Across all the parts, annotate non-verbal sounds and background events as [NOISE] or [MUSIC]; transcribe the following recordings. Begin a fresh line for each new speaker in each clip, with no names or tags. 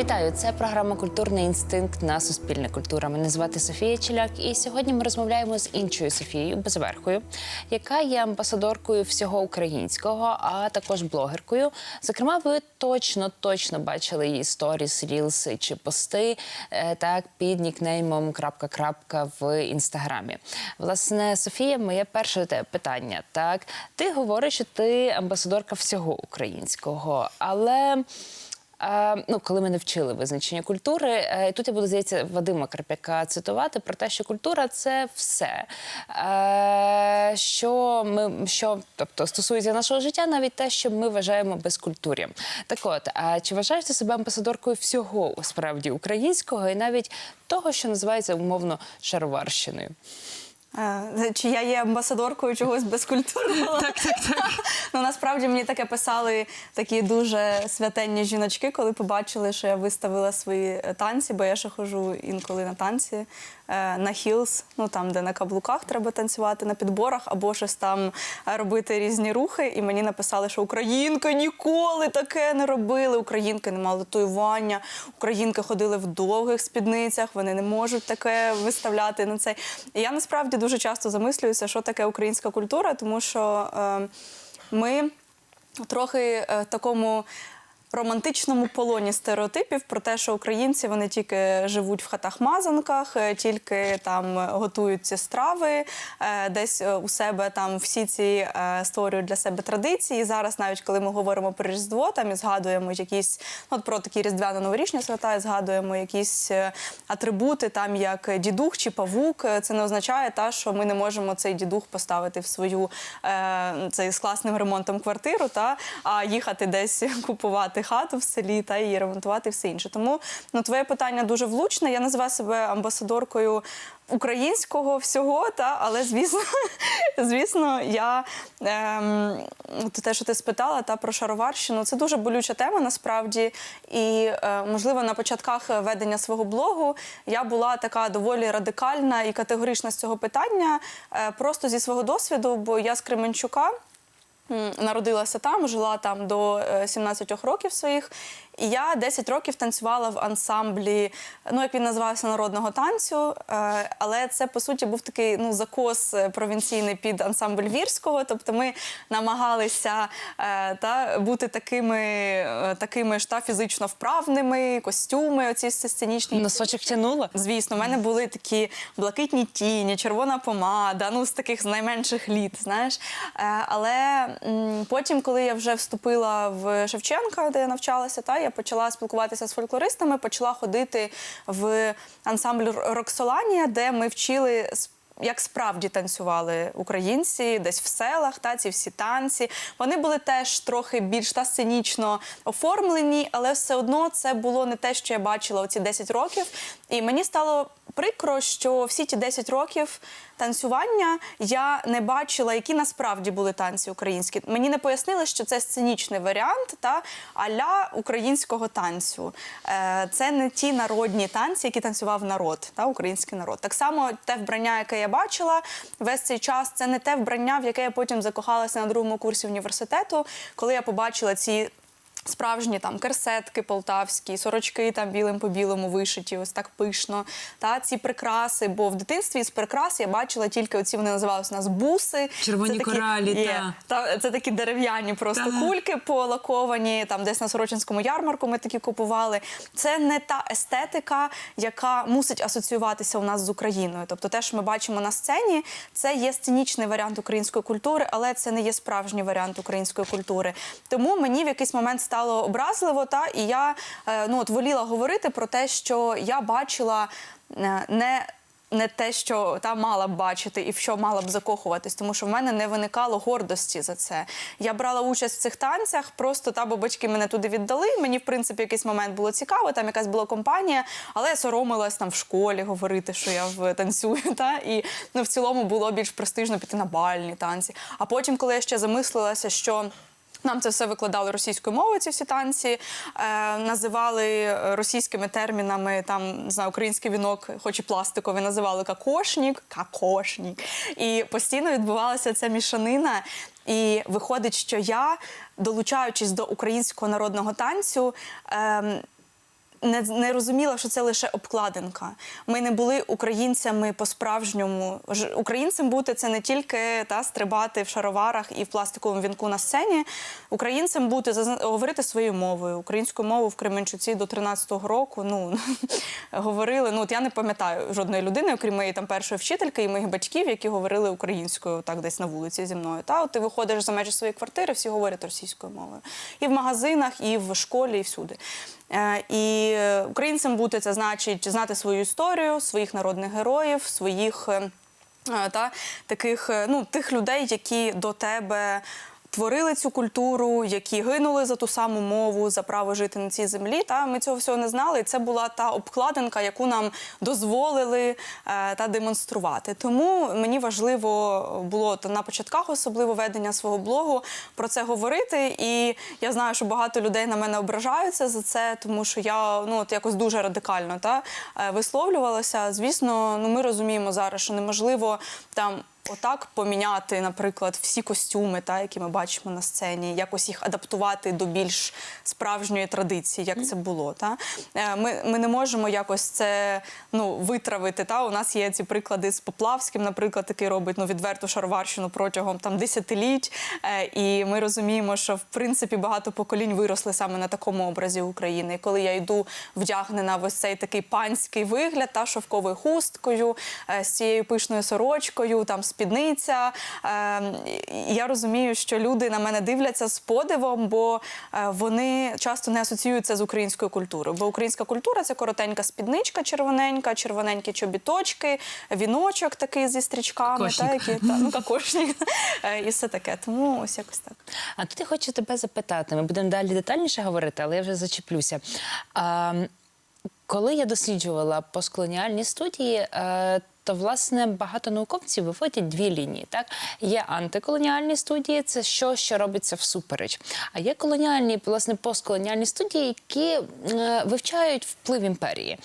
Вітаю! Це програма Культурний інстинкт на Суспільне культура. Мене звати Софія Челяк, і сьогодні ми розмовляємо з іншою Софією Безверхою, яка є амбасадоркою всього українського, а також блогеркою. Зокрема, ви точно точно бачили її сторіс, рілс чи пости е, так під нікнеймом крапка крапка в інстаграмі. Власне, Софія, моє перше питання. Так, ти говориш, що ти амбасадорка всього українського, але. Е, ну, коли мене вчили визначення культури, е, і тут я буду здається Вадима Карпяка цитувати про те, що культура це все, е, що ми що, тобто стосується нашого життя, навіть те, що ми вважаємо безкультур'ям. Так от, а чи вважаєш ти себе амбасадоркою всього справді українського і навіть того, що називається умовно шароварщиною?
Чи я є амбасадоркою чогось безкультурного? Так, так, так. [LAUGHS] Ну насправді мені таке писали такі дуже святенні жіночки, коли побачили, що я виставила свої е, танці, бо я ще ходжу інколи на танці на хілс, ну там, де на каблуках треба танцювати, на підборах, або щось там е, робити різні рухи. І мені написали, що українки ніколи таке не робили. Українки не мали татуювання, українки ходили в довгих спідницях, вони не можуть таке виставляти на цей. І я насправді дуже часто замислююся, що таке українська культура, тому що е, ми трохи е, такому. Романтичному полоні стереотипів про те, що українці вони тільки живуть в хатах-мазанках, е, тільки там готують ці страви, е, десь е, у себе там всі ці створюють для себе традиції. Зараз, навіть коли ми говоримо про Різдво, там і згадуємо якісь ну, от про такі різдвяно-новорічні свята, і згадуємо якісь атрибути, там як дідух чи павук. Це не означає, та, що ми не можемо цей дідух поставити в свою цей з класним ремонтом квартиру, та, а їхати десь [LAUGHS] купувати хату в селі та її ремонтувати і все інше. Тому ну, твоє питання дуже влучне. Я називаю себе амбасадоркою українського всього, та, але звісно, [LAUGHS] звісно, я ем, те, що ти спитала, та про шароварщину, це дуже болюча тема насправді. І е, можливо на початках ведення свого блогу я була така доволі радикальна і категорична з цього питання, е, просто зі свого досвіду, бо я з Кременчука. Народилася там, жила там до е, 17 років своїх. І я 10 років танцювала в ансамблі, ну як він називався народного танцю. е, Але це по суті був такий ну закос е, провінційний під ансамбль вірського. Тобто ми намагалися е, та бути такими, е, такими ж та фізично вправними, костюми, оці сценічні.
Носочок тянула?
Звісно, в мене були такі блакитні тіні, червона помада, ну з таких з найменших літ, знаєш. Е, але потім, коли я вже вступила в Шевченка, де я навчалася, та я почала спілкуватися з фольклористами, почала ходити в ансамбль Роксоланія, де ми вчили. Як справді танцювали українці десь в селах, та ці всі танці. Вони були теж трохи більш та сценічно оформлені, але все одно це було не те, що я бачила оці 10 років. І мені стало прикро, що всі ті 10 років танцювання я не бачила, які насправді були танці українські. Мені не пояснили, що це сценічний варіант та аля українського танцю. Е, Це не ті народні танці, які танцював народ, та український народ. Так само те вбрання, яке я бачила весь цей час, це не те вбрання, в яке я потім закохалася на другому курсі університету, коли я побачила ці. Справжні там керсетки полтавські, сорочки там білим по білому вишиті, ось так пишно. Та ці прикраси. Бо в дитинстві з прикрас я бачила тільки оці вони називалися у нас буси.
Червоні
Це такі-
коралі,
є, та. Це такі дерев'яні просто
Так.
кульки полаковані, там десь на Сорочинському ярмарку ми такі купували. Це не та естетика, яка мусить асоціюватися у нас з Україною. Тобто, те, що ми бачимо на сцені, це є сценічний варіант української культури, але це не є справжній варіант української культури. Тому мені в якийсь момент стало образливо, та і я е, ну от воліла говорити про те, що я бачила е, не. Не те, що та мала б бачити і в що мала б закохуватись, тому що в мене не виникало гордості за це. Я брала участь в цих танцях, просто та бабачки мене туди віддали. Мені, в принципі, якийсь момент було цікаво, там якась була компанія, але я соромилась там в школі говорити, що я в танцюю. Та і ну, в цілому було більш престижно піти на бальні танці. А потім, коли я ще замислилася, що. Нам це все викладали російською мовою, ці всі танці, е, називали російськими термінами там не знаю, український вінок, хоч і пластиковий, називали какошнік, какошнік. І постійно відбувалася ця мішанина. І виходить, що я, долучаючись до українського народного танцю, ем, не, не розуміла, що це лише обкладинка. Ми не були українцями по-справжньому. Українцем бути це не тільки та стрибати в шароварах і в пластиковому вінку на сцені. Українцем бути говорити своєю мовою. Українську мову в Кременчуці до 13-го року. Ну [LAUGHS] говорили. Ну от я не пам'ятаю жодної людини, окрім моєї там першої вчительки і моїх батьків, які говорили українською так десь на вулиці зі мною. Та от ти виходиш за межі своєї квартири, всі говорять російською мовою. І в магазинах, і в школі, і всюди. Е, І українцям українцем бути це значить знати свою історію, своїх народних героїв, своїх е, е, та таких е, ну тих людей, які до тебе. Творили цю культуру, які гинули за ту саму мову, за право жити на цій землі. Та ми цього всього не знали. Це була та обкладинка, яку нам дозволили е, та демонструвати. Тому мені важливо було та на початках, особливо ведення свого блогу, про це говорити. І я знаю, що багато людей на мене ображаються за це, тому що я ну от якось дуже радикально та е, висловлювалася. Звісно, ну ми розуміємо зараз, що неможливо там. Отак поміняти, наприклад, всі костюми, та, які ми бачимо на сцені, якось їх адаптувати до більш справжньої традиції, як це було. Та? Е, Ми, ми не можемо якось це ну, витравити. Та? У нас є ці приклади з Поплавським, наприклад, який робить ну, відверту шароварщину протягом там, десятиліть. Е, І ми розуміємо, що в принципі багато поколінь виросли саме на такому образі України. Коли я йду вдягнена в ось цей такий панський вигляд, та шовковою хусткою, е, з цією пишною сорочкою, там спідниця. Е, Я розумію, що люди на мене дивляться з подивом, бо е, вони часто не асоціюються з українською культурою. Бо українська культура це коротенька спідничка, червоненька, червоненькі чобіточки, віночок такий зі стрічками, та, які, та, ну, кокошник, [LAUGHS] е, і все таке. Тому ось якось так.
А тут я хочу тебе запитати. Ми будемо далі детальніше говорити, але я вже зачеплюся. А, коли я досліджувала постколоніальні студії, е, то власне багато науковців виводять дві лінії. Так є антиколоніальні студії, це що, що робиться всупереч. А є колоніальні, власне, постколоніальні студії, які е, вивчають вплив імперії,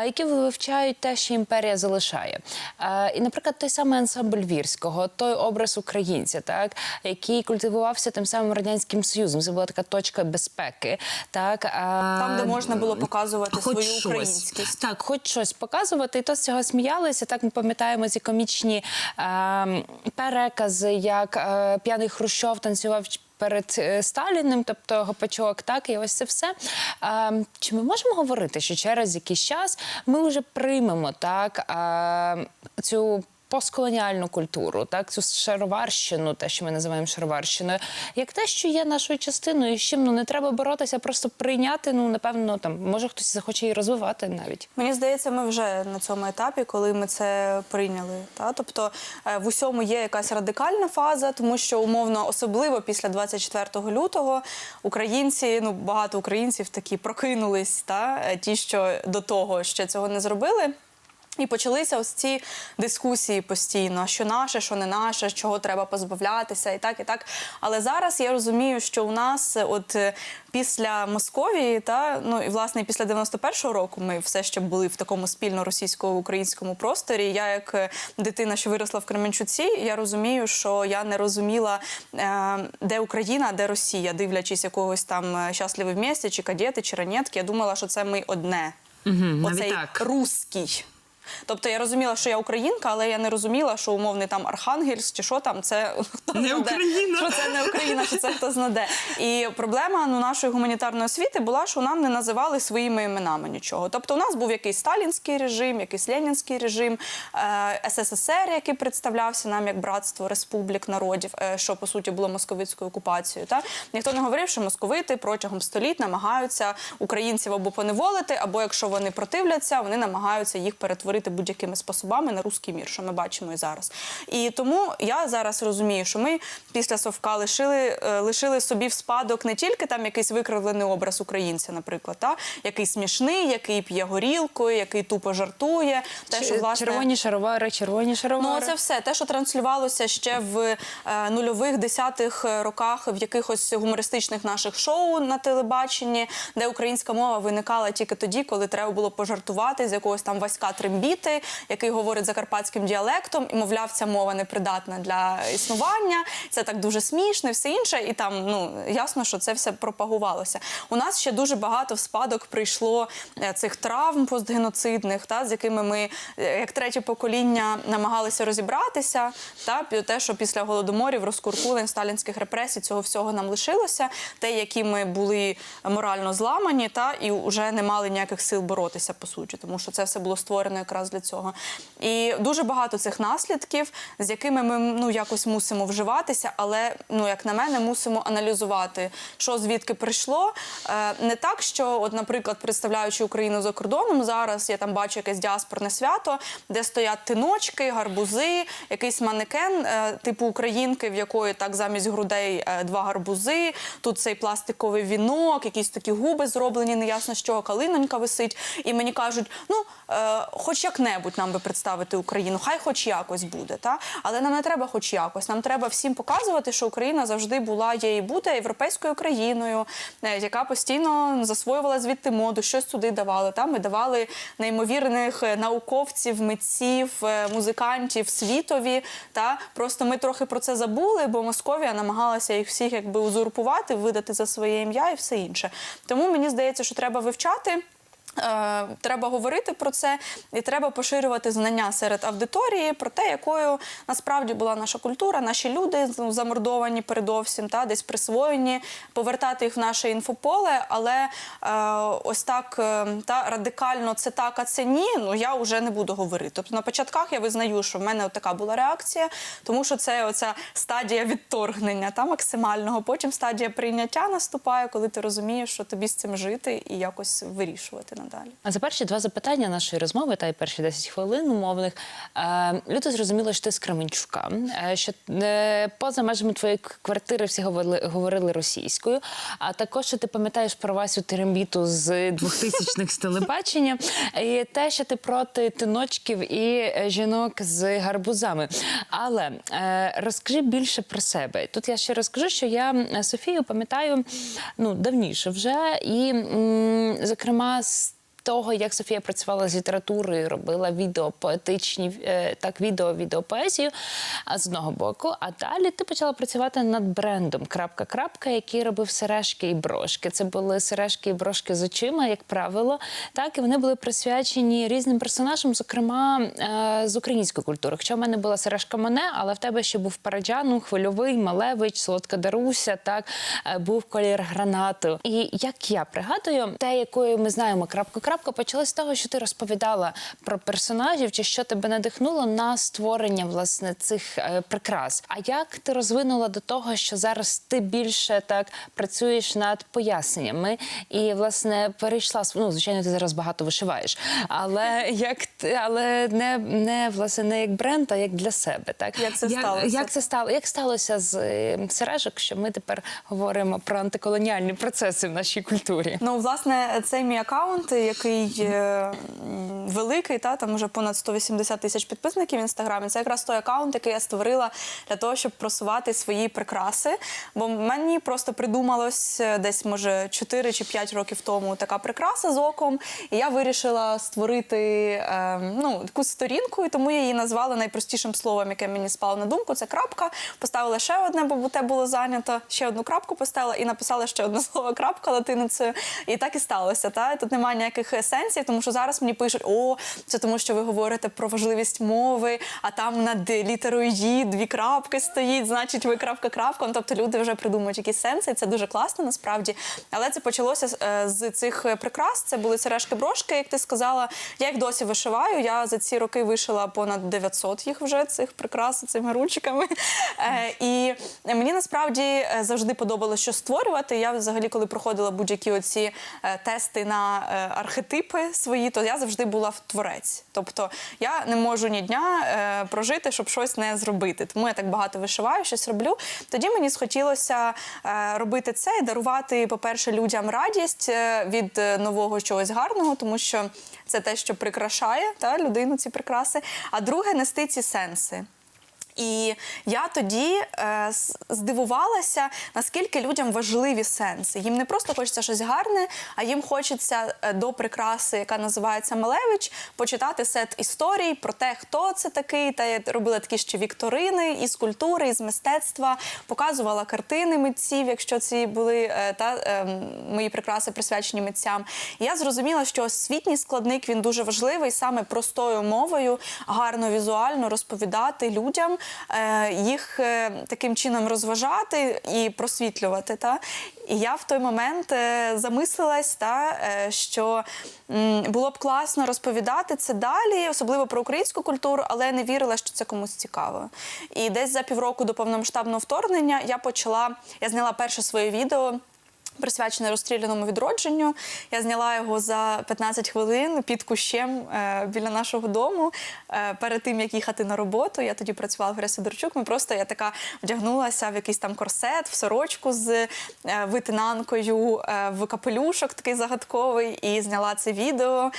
е, які вивчають те, що імперія залишає. Е, і, наприклад, той самий ансамбль вірського, той образ українця, так який культивувався тим самим радянським союзом. Це була така точка безпеки. Так
Там, де можна було показувати
Хоч
свою
щось.
українськість.
так, хоч щось показувати, і то з цього сміялися. Так ми пам'ятаємо ці комічні е, перекази, як е, п'яний Хрущов танцював. Перед е, Сталіним, тобто Гопачок, так і ось це все. Е, чи ми можемо говорити, що через якийсь час ми вже приймемо так е, цю постколоніальну культуру, так цю шароварщину, те, що ми називаємо шароварщиною, як те, що є нашою частиною, з чим ну не треба боротися, просто прийняти. Ну напевно, там може хтось захоче її розвивати навіть.
Мені здається, ми вже на цьому етапі, коли ми це прийняли. Та? Тобто е, в усьому є якась радикальна фаза, тому що умовно, особливо після 24 лютого, українці, ну багато українців такі прокинулись, та? е, ті, що до того ще цього не зробили. І почалися ось ці дискусії постійно, що наше, що не наше, чого треба позбавлятися, і так, і так. Але зараз я розумію, що у нас, е, от е, після Московії, та ну і власне після 91-го року, ми все ще були в такому спільно російсько-українському просторі. Я, як е, дитина, що виросла в Кременчуці, я розумію, що я не розуміла, де Україна, де Росія, дивлячись якогось там щасливий в місті, чи кадети, чи ранетки. Я думала, що це ми одне.
навіть
Оцей
так.
русський. Тобто я розуміла, що я українка, але я не розуміла, що умовний там Архангельськ чи що там, це [LAUGHS] хто
Не
знаде,
Україна.
що це не Україна, що це хто знаде. І проблема ну, нашої гуманітарної освіти була, що нам не називали своїми іменами нічого. Тобто, у нас був якийсь сталінський режим, якийсь ленінський режим, е, СССР, який представлявся нам як братство республік народів, е, що по суті було московицькою окупацією. Та ніхто не говорив, що московити протягом століть намагаються українців або поневолити, або якщо вони противляться, вони намагаються їх перетворити будь-якими способами на русський мір, що ми бачимо і зараз. І тому я зараз розумію, що ми після совка лишили, е, лишили собі в спадок не тільки там якийсь викривлений образ українця, наприклад, та який смішний, який п'є горілкою, який тупо жартує. Те, що власне
Червоні шаровари, червоні шаровари.
Ну, це все те, що транслювалося ще в е, нульових десятих роках в якихось гумористичних наших шоу на телебаченні, де українська мова виникала тільки тоді, коли треба було пожартувати з якогось там Васька Трембіти, який говорить закарпатським діалектом, і мовляв, ця мова непридатна для існування. це так дуже смішно все інше. І там ну ясно, що це все пропагувалося. У нас ще дуже багато в спадок прийшло е, цих травм постгеноцидних, та з якими ми, е, як третє покоління, намагалися розібратися. Та те, що після голодоморів, розкуркулень, сталінських репресій, цього всього нам лишилося. Те, які ми були морально зламані, та і вже не мали ніяких сил боротися по суті, тому що це все було створено якраз для цього. І дуже багато цих наслідків, з якими ми ну якось мусимо вживатися, але ну як на мене, мусимо аналізувати, що звідки прийшло. Е, не так, що, от, наприклад, представляючи Україну за кордоном, зараз я там бачу якесь діаспорне свято, де стоять тиночки, гарбузи, якийсь манекен е, типу українки, в якої так замість грудей е, два гарбузи. Тут цей пластиковий вінок, якісь такі губи зроблені, неясно з чого, калинонька висить. І мені кажуть, ну е, хоч як-небудь нам би представити Україну, хай хоч якось буде. Та? Але нам не треба хоч якось. Нам треба всім показувати, що Україна завжди була, є і буде європейською країною, е, яка постійно засвоювала звідти моду, щось туди давали. Та? Ми давали неймовірних е, науковців, митців, е, музикантів світові. Та? Просто ми трохи про це забули, бо Московія намагалася їх всіх якби узурпувати, видати за своє ім'я і все інше. Тому мені здається, що треба вивчати. Е, Треба говорити про це і треба поширювати знання серед аудиторії про те, якою насправді була наша культура, наші люди замордовані передовсім, та десь присвоєні, повертати їх в наше інфополе. Але е, ось так е, та радикально це так, а це ні. Ну я вже не буду говорити. Тобто на початках я визнаю, що в мене така була реакція, тому що це оця стадія відторгнення та максимального. Потім стадія прийняття наступає, коли ти розумієш, що тобі з цим жити і якось вирішувати надалі.
А за перші два запитання нашої розмови та й перші 10 хвилин умовних е, люди зрозуміли, що ти з Кременчука, е, що е, поза межами твоєї квартири всі говорили, говорили російською. А також що ти пам'ятаєш про Васю Терембіту з 2000-х з телебачення, і те, що ти проти тиночків і жінок з гарбузами. Але розкажи більше про себе. Тут я ще розкажу, що я Софію пам'ятаю ну давніше вже, і зокрема з того, як Софія працювала з літературою, робила відео поетичні, е, так, відео, відеопоезію з одного боку. А далі ти почала працювати над брендом крапка крапка, який робив сережки і брошки. Це були сережки і брошки з очима, як правило. Так, і вони були присвячені різним персонажам, зокрема е, з української культури. Хоча в мене була сережка Моне, але в тебе ще був Параджану, Хвильовий, Малевич, Солодка Даруся, так е, був колір гранату. І як я пригадую, те, якою ми знаємо крапка крапка, почалось з того, що ти розповідала про персонажів, чи що тебе надихнуло на створення власне цих е, прикрас. А як ти розвинула до того, що зараз ти більше так працюєш над поясненнями і власне перейшла ну, звичайно, ти зараз багато вишиваєш, але [LAUGHS] як ти, але не, не власне не як бренд, а як для себе, так
Як це
як,
сталося?
Як це стало? Як сталося з е, сережок, що ми тепер говоримо про антиколоніальні процеси в нашій культурі?
Ну, власне, цей мій аккаунт, який е, м, великий, та там вже понад 180 тисяч підписників в інстаграмі. Це якраз той аккаунт, який я створила для того, щоб просувати свої прикраси. Бо мені просто придумалось е, десь, може, 4 чи 5 років тому така прикраса з оком. І я вирішила створити е, ну, таку сторінку, і тому я її назвала найпростішим словом, яке мені спало на думку. Це крапка. Поставила ще одне, бо те було зайнято. Ще одну крапку поставила і написала ще одне слово крапка латиницею. І так і сталося. Та? Тут немає ніяких есенцій, тому що зараз мені пишуть: о, це тому, що ви говорите про важливість мови, а там над літерою «ї» дві крапки стоїть, значить, ви крапка крапка. Тобто люди вже придумують якісь сенси, і це дуже класно насправді. Але це почалося з- е, цих прикрас. Це були сережки-брошки, як ти сказала. Я їх досі вишиваю. Я за ці роки вишила понад 900 їх вже цих прикрас цими ручками. Е, І мені насправді е, завжди подобалося що створювати. Я взагалі, коли проходила будь-які оці е, тести на е, архетипи свої, то я завжди була в творець. Тобто я не можу ні дня е, прожити, щоб щось не зробити. Тому я так багато вишиваю, щось роблю. Тоді мені схотілося е, робити це і дарувати, по-перше, людям радість е, від е, нового чогось гарного, тому що це те, що прикрашає та, людину, ці прикраси. А друге, нести ці сенси. І я тоді е, здивувалася, наскільки людям важливі сенси. Їм не просто хочеться щось гарне, а їм хочеться е, до прикраси, яка називається Малевич, почитати сет історій про те, хто це такий. Та я робила такі ще вікторини із культури, із мистецтва, показувала картини митців, якщо ці були е, та е, мої прикраси присвячені митцям. І я зрозуміла, що освітній складник він дуже важливий саме простою мовою, гарно візуально розповідати людям, їх е, таким чином розважати і просвітлювати. Та? І я в той момент е, замислилась, та, е, що було б класно розповідати це далі, особливо про українську культуру, але не вірила, що це комусь цікаво. І десь за півроку до повномасштабного вторгнення я почала, я зняла перше своє відео. Присвячене розстріляному відродженню. Я зняла його за 15 хвилин під кущем е, біля нашого дому. Е, перед тим як їхати на роботу, я тоді працювала в Гресі Сидорчук. Ми просто я така вдягнулася в якийсь там корсет, в сорочку з е, витинанкою, в капелюшок такий загадковий, і зняла це відео.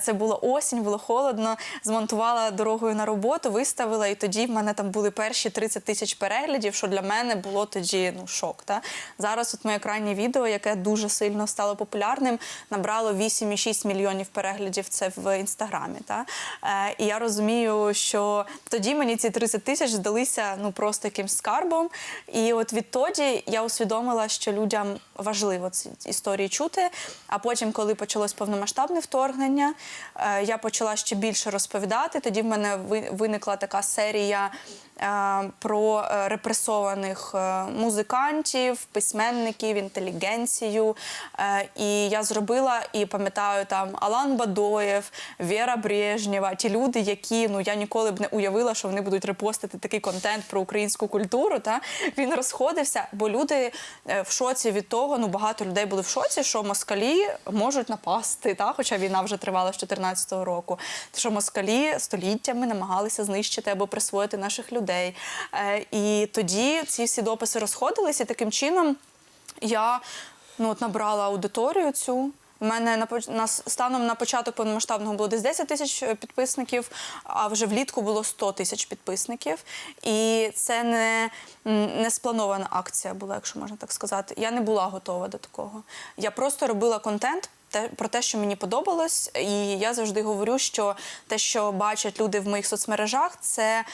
Це було осінь, було холодно. Змонтувала дорогою на роботу, виставила, і тоді в мене там були перші 30 тисяч переглядів, що для мене було тоді ну шок. Та зараз от моє крайнє відео, яке дуже сильно стало популярним, набрало 8,6 мільйонів переглядів. Це в інстаграмі. Та е, і я розумію, що тоді мені ці 30 тисяч здалися ну просто якимсь скарбом. І от відтоді я усвідомила, що людям важливо ці історії чути. А потім, коли почалось повномасштабне вторгнення, е, я почала ще більше розповідати. Тоді в мене виникла така серія. Е, Про е, репресованих е, музикантів, письменників, інтелігенцію. І я зробила і пам'ятаю там Алан Бадоєв, Віра Брежнєва, ті люди, які ну я ніколи б не уявила, що вони будуть репостити такий контент про українську культуру. Та він розходився, бо люди в шоці від того, ну багато людей були в шоці, що москалі можуть напасти, та хоча війна вже тривала з 2014 року. Що москалі століттями намагалися знищити або присвоїти наших людей. Е, І тоді ці всі дописи розходилися, і таким чином я ну, от набрала аудиторію цю. У мене на на станом на початок повномасштабного було десь 10 тисяч е, підписників, а вже влітку було 100 тисяч підписників. І це не, не спланована акція була, якщо можна так сказати. Я не була готова до такого. Я просто робила контент. Те про те, що мені подобалось, і я завжди говорю, що те, що бачать люди в моїх соцмережах, це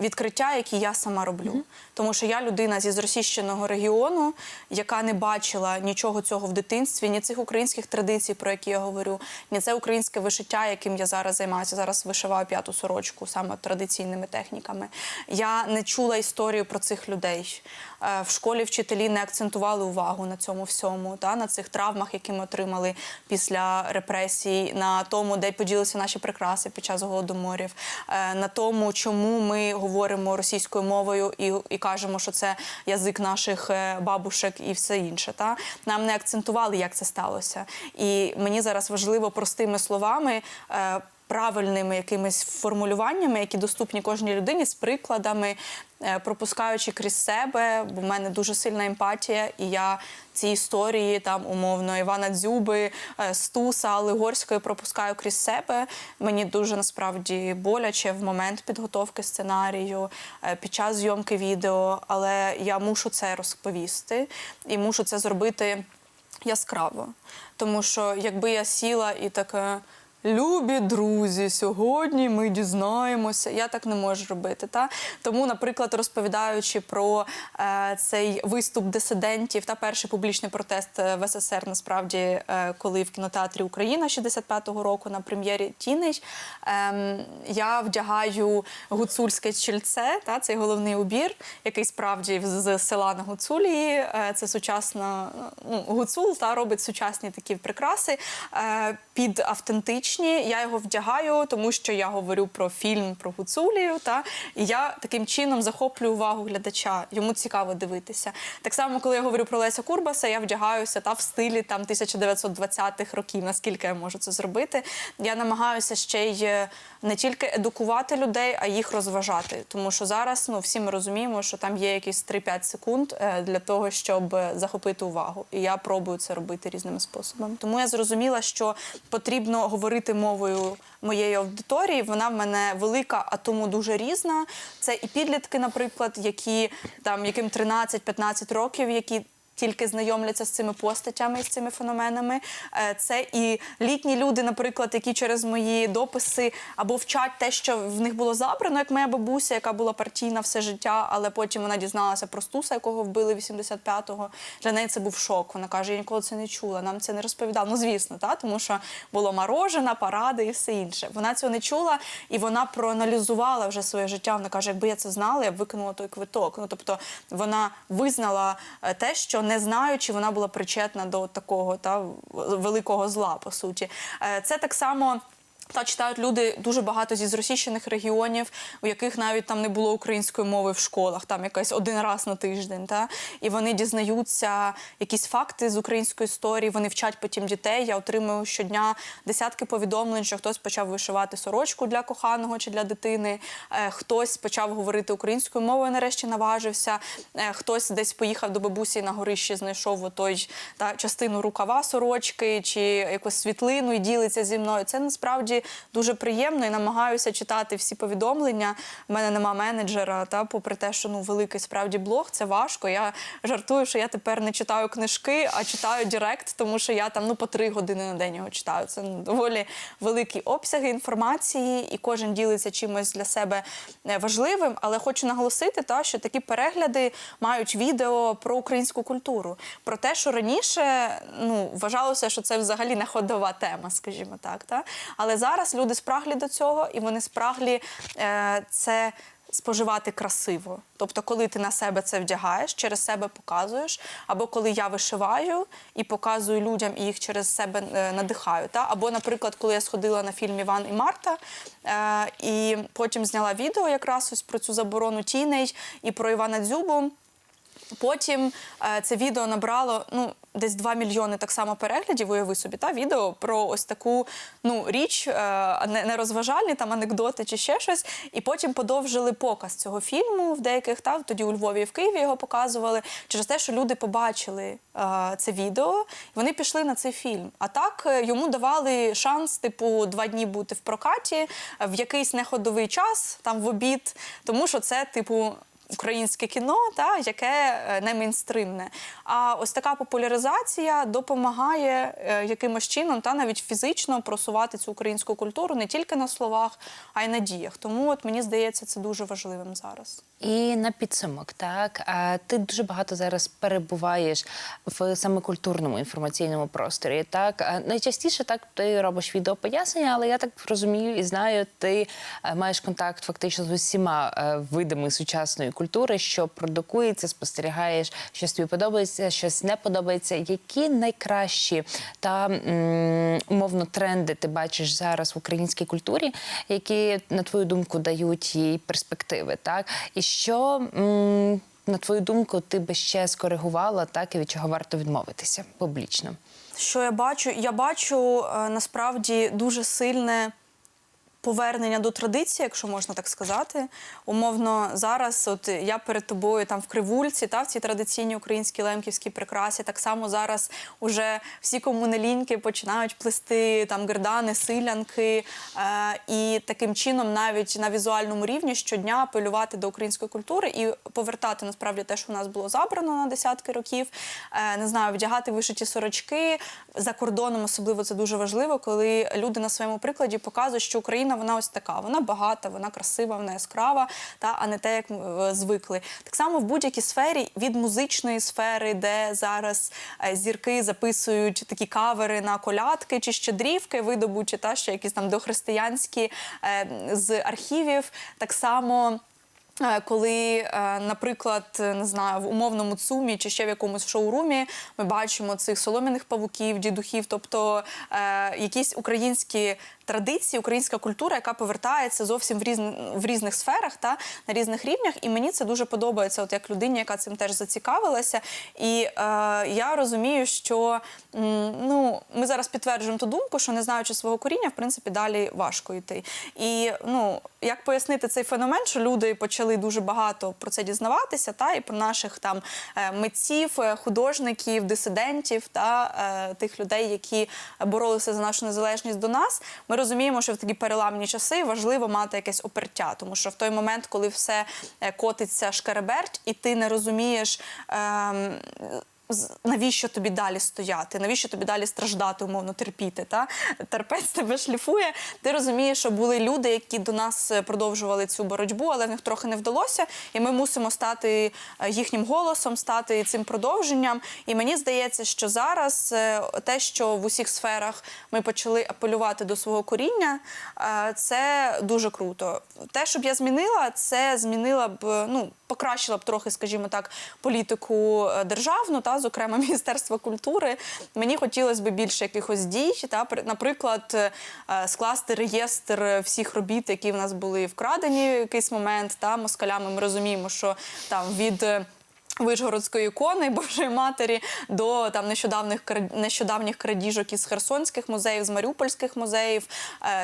відкриття, які я сама роблю. Тому що я людина зі зросійщеного регіону, яка не бачила нічого цього в дитинстві, ні цих українських традицій, про які я говорю, ні це українське вишиття, яким я зараз займаюся. Зараз вишиваю п'яту сорочку саме традиційними техніками. Я не чула історію про цих людей. Е, В школі вчителі не акцентували увагу на цьому всьому, та на цих травмах, які ми отримали після репресій, на тому, де поділися наші прикраси під час голодоморів, е, на тому, чому ми говоримо російською мовою і, і кажемо, що це язик наших е, бабушек і все інше. Та нам не акцентували, як це сталося. І мені зараз важливо простими словами. Правильними якимись формулюваннями, які доступні кожній людині з прикладами, е, пропускаючи крізь себе, бо в мене дуже сильна емпатія, і я ці історії там умовно Івана Дзюби, е, Стуса, Алигорської пропускаю крізь себе. Мені дуже насправді боляче в момент підготовки сценарію, е, під час зйомки відео, але я мушу це розповісти і мушу це зробити яскраво. Тому що якби я сіла і така. Любі друзі, сьогодні ми дізнаємося. Я так не можу робити. Та? Тому, наприклад, розповідаючи про е, цей виступ дисидентів та перший публічний протест е, в СССР, насправді, е, коли в кінотеатрі Україна 65-го року на прем'єрі Тіней, ем, я вдягаю гуцульське чільце, та, цей головний убір, який справді з села на Гуцулії. Е, це сучасна ну, гуцул та робить сучасні такі прикраси е, під автентичні. Я його вдягаю, тому що я говорю про фільм про гуцулію. Та і я таким чином захоплюю увагу глядача. Йому цікаво дивитися. Так само, коли я говорю про Леся Курбаса, я вдягаюся та в стилі там 1920-х років, наскільки я можу це зробити. Я намагаюся ще й е, не тільки едукувати людей, а їх розважати. Тому що зараз ну всі ми розуміємо, що там є якісь 3-5 секунд е, для того, щоб е, захопити увагу. І я пробую це робити різними способами. Тому я зрозуміла, що потрібно говорити мовою моєї аудиторії, вона в мене велика, а тому дуже різна. Це і підлітки, наприклад, які там яким 13-15 років, які тільки знайомляться з цими постатями і з цими феноменами. Е, Це і літні люди, наприклад, які через мої дописи або вчать те, що в них було забрано, як моя бабуся, яка була партійна все життя, але потім вона дізналася про Стуса, якого вбили 85-го. Для неї це був шок. Вона каже: я ніколи це не чула, нам це не розповідав. Ну, звісно, та тому що було морожена, паради і все інше. Вона цього не чула, і вона проаналізувала вже своє життя. Вона каже, якби я це знала, я б викинула той квиток. Ну тобто вона визнала е, те, що не знаючи, вона була причетна до такого та великого зла, по суті. Е, Це так само. Та читають люди дуже багато зі зросійщених регіонів, у яких навіть там не було української мови в школах, там якась один раз на тиждень. Та? І вони дізнаються якісь факти з української історії, вони вчать потім дітей. Я отримую щодня десятки повідомлень, що хтось почав вишивати сорочку для коханого чи для дитини, е, хтось почав говорити українською мовою, нарешті наважився, е, хтось десь поїхав до бабусі на горищі, знайшов той та частину рукава сорочки чи якусь світлину і ділиться зі мною. Це насправді дуже приємно і намагаюся читати всі повідомлення. У мене нема менеджера, та попри те, що ну великий справді блог, це важко. Я жартую, що я тепер не читаю книжки, а читаю Директ, тому що я там ну по три години на день його читаю. Це ну, доволі великі обсяги інформації, і кожен ділиться чимось для себе е, важливим. Але хочу наголосити, та що такі перегляди мають відео про українську культуру, про те, що раніше ну вважалося, що це взагалі не ходова тема, скажімо так. Та? Але зараз люди спраглі до цього, і вони спраглі е, це. Споживати красиво, тобто, коли ти на себе це вдягаєш, через себе показуєш, або коли я вишиваю і показую людям і їх через себе е, надихаю. Та? Або, наприклад, коли я сходила на фільм Іван і Марта, е, і потім зняла відео якраз ось про цю заборону тіней і про Івана Дзюбу. Потім е, це відео набрало ну десь 2 мільйони так само переглядів. Уяви собі та відео про ось таку ну річ, е, а не, не розважальні там анекдоти чи ще щось. І потім подовжили показ цього фільму в деяких та тоді у Львові і в Києві його показували через те, що люди побачили е, це відео, і вони пішли на цей фільм. А так е, йому давали шанс, типу, два дні бути в прокаті в якийсь неходовий час, там в обід, тому що це типу українське кіно, та яке е, не мейнстримне. А ось така популяризація допомагає е, якимось чином та навіть фізично просувати цю українську культуру не тільки на словах, а й на діях. Тому от мені здається, це дуже важливим зараз.
І на підсумок, так ти дуже багато зараз перебуваєш в саме культурному інформаційному просторі. Так найчастіше так ти робиш відеопояснення, але я так розумію і знаю, ти е, маєш контакт фактично з усіма е, видами сучасної культури, що продукується, спостерігаєш, щось тобі подобається, щось не подобається. Які найкращі та умовно тренди ти бачиш зараз в українській культурі, які на твою думку дають їй перспективи, так і що на твою думку ти би ще скоригувала, так і від чого варто відмовитися публічно?
Що я бачу? Я бачу е, насправді дуже сильне. Повернення до традиції, якщо можна так сказати, умовно зараз, от я перед тобою там в кривульці, та в цій традиційній українській лемківській прикрасі, так само зараз уже всі комунеліньки починають плести там гердани, силянки, е, і таким чином навіть на візуальному рівні щодня апелювати до української культури і повертати насправді те, що у нас було забрано на десятки років. Е, не знаю, вдягати вишиті сорочки. За кордоном, особливо це дуже важливо, коли люди на своєму прикладі показують, що Україна вона ось така, вона багата, вона красива, вона яскрава, та а не те, як е, звикли. Так само в будь-якій сфері від музичної сфери, де зараз е, зірки записують такі кавери на колядки чи щедрівки, видобучі, та ще якісь там дохристиянські е, з архівів, так само. Коли, наприклад, не знаю, в умовному цумі чи ще в якомусь шоурумі ми бачимо цих солом'яних павуків, дідухів, тобто е, якісь українські традиції, українська культура, яка повертається зовсім в різних в різних сферах та на різних рівнях. І мені це дуже подобається, от як людині, яка цим теж зацікавилася. І е, я розумію, що ну ми зараз підтверджуємо ту думку, що не знаючи свого коріння, в принципі, далі важко йти. І ну як пояснити цей феномен, що люди почали дуже багато про це дізнаватися, та і про наших там е, митців, е, художників, дисидентів та е, тих людей, які боролися за нашу незалежність до нас. Ми розуміємо, що в такі переламні часи важливо мати якесь опертя, тому що в той момент, коли все е, котиться шкереберть, і ти не розумієш. з- навіщо тобі далі стояти, навіщо тобі далі страждати, умовно терпіти. Та? Терпець тебе шліфує. Ти розумієш, що були люди, які до нас е, продовжували цю боротьбу, але в них трохи не вдалося. І ми мусимо стати е, їхнім голосом, стати цим продовженням. І мені здається, що зараз е, те, що в усіх сферах ми почали апелювати до свого коріння, це дуже круто. Те, щоб я змінила, це змінила б ну покращила б трохи, скажімо так, політику е, державну, та зокрема [LAUGHS] Міністерства культури. Мені хотілося б більше якихось дій, та при- наприклад, е, скласти реєстр всіх робіт, які в нас були вкрадені в якийсь момент. Та москалями ми розуміємо, що там від. е, Вишгородської ікони Божої Матері до там нещодавних нещодавніх крадіжок із херсонських музеїв, з маріупольських музеїв.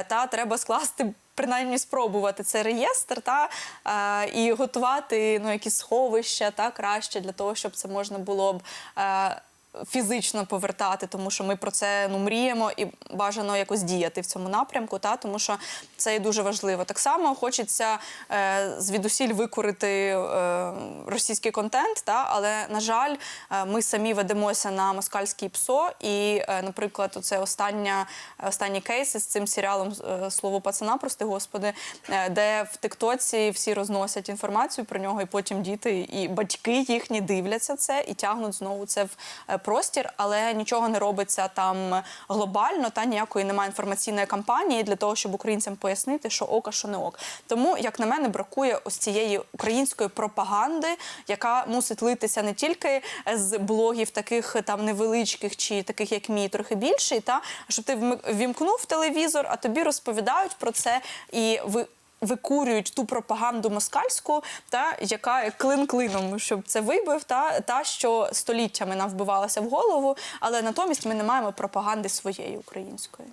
Та треба скласти. Принаймні спробувати цей реєстр та е, і готувати ну якісь сховища та краще для того, щоб це можна було б е, фізично повертати, тому що ми про це ну мріємо і бажано якось діяти в цьому напрямку, та тому що це є дуже важливо. Так само хочеться е, звідусіль викорити е, російський контент, та але на жаль, е, ми самі ведемося на москальський ПСО. І, е, наприклад, це остання останні кейси з цим серіалом е, слово пацана, прости господи, е, де в Тиктоці всі розносять інформацію про нього, і потім діти і батьки їхні дивляться це і тягнуть знову це в е, простір, але нічого не робиться там глобально, та ніякої немає інформаційної кампанії для того, щоб українцям пояснити, що ок, а що не ок. Тому, як на мене, бракує ось цієї української пропаганди, яка мусить литися не тільки з блогів таких там невеличких чи таких, як мій, трохи більший, та щоб ти вмик- телевізор, а тобі розповідають про це і ви. Викурюють ту пропаганду москальську, та яка клин клином, щоб це вибив, та, та що століттями нам вбивалася в голову, але натомість ми не маємо пропаганди своєї української.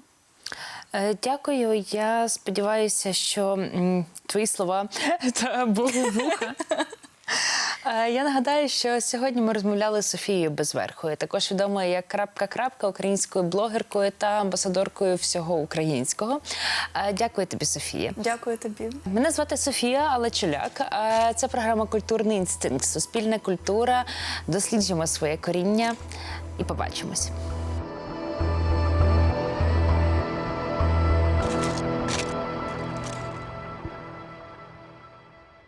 Е, Дякую. Я сподіваюся, що твої слова [LAUGHS] та Богу вуха. [LAUGHS] Е, Я нагадаю, що сьогодні ми розмовляли з Софією Безверхою, також відомою як крапка-крапка українською блогеркою та амбасадоркою всього українського. Е, Дякую тобі, Софія.
Дякую тобі.
Мене звати Софія Алечуляк. Е, Це програма Культурний інстинкт, суспільна культура. Досліджуємо своє коріння і побачимось.